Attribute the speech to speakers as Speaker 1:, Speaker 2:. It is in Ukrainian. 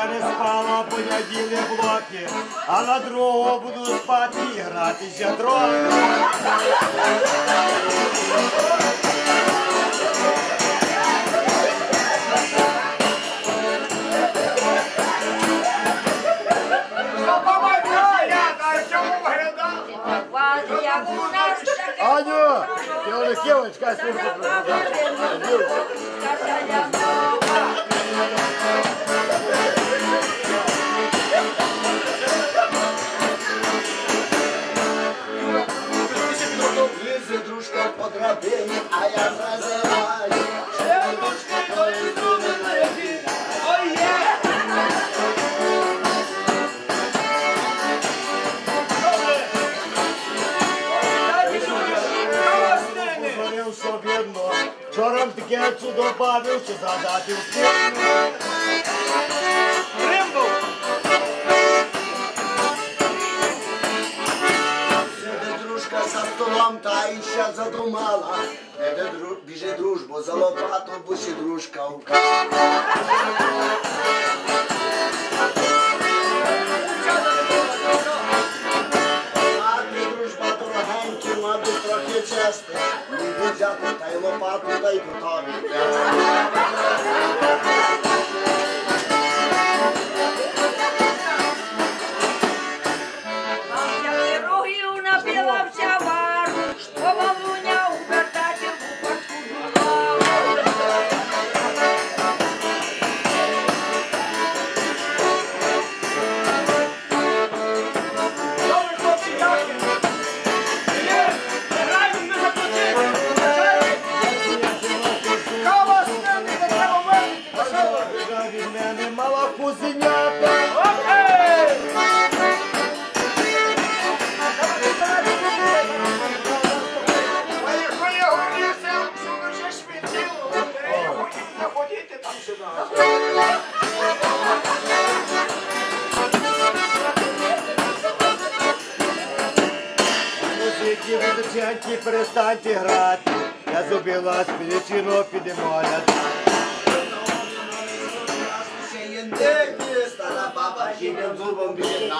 Speaker 1: ночі я не спала, поняділи блоки, а на другого буду спати і гратися трохи.
Speaker 2: Як у нас таке
Speaker 1: Аню, ти вона дівчинка, слухай,
Speaker 3: Лізе дружка по драбині, а я називаю. Дружки твої други на які. Ой, є!
Speaker 1: Говорив, що видно, вчора таке чудо бавив, що згадати
Speaker 3: За та іща задумала. Іде дру... біже дружбу за лопату, бусі дружка в А ти, дружба дорогенькі, мабуть, та й лопату, та й готові.
Speaker 1: Мене мала кузенята. Музики музичанті, перестаньте грати. Я зубила спілічину підемолять.
Speaker 3: Ще Take this, Baba, she can do one big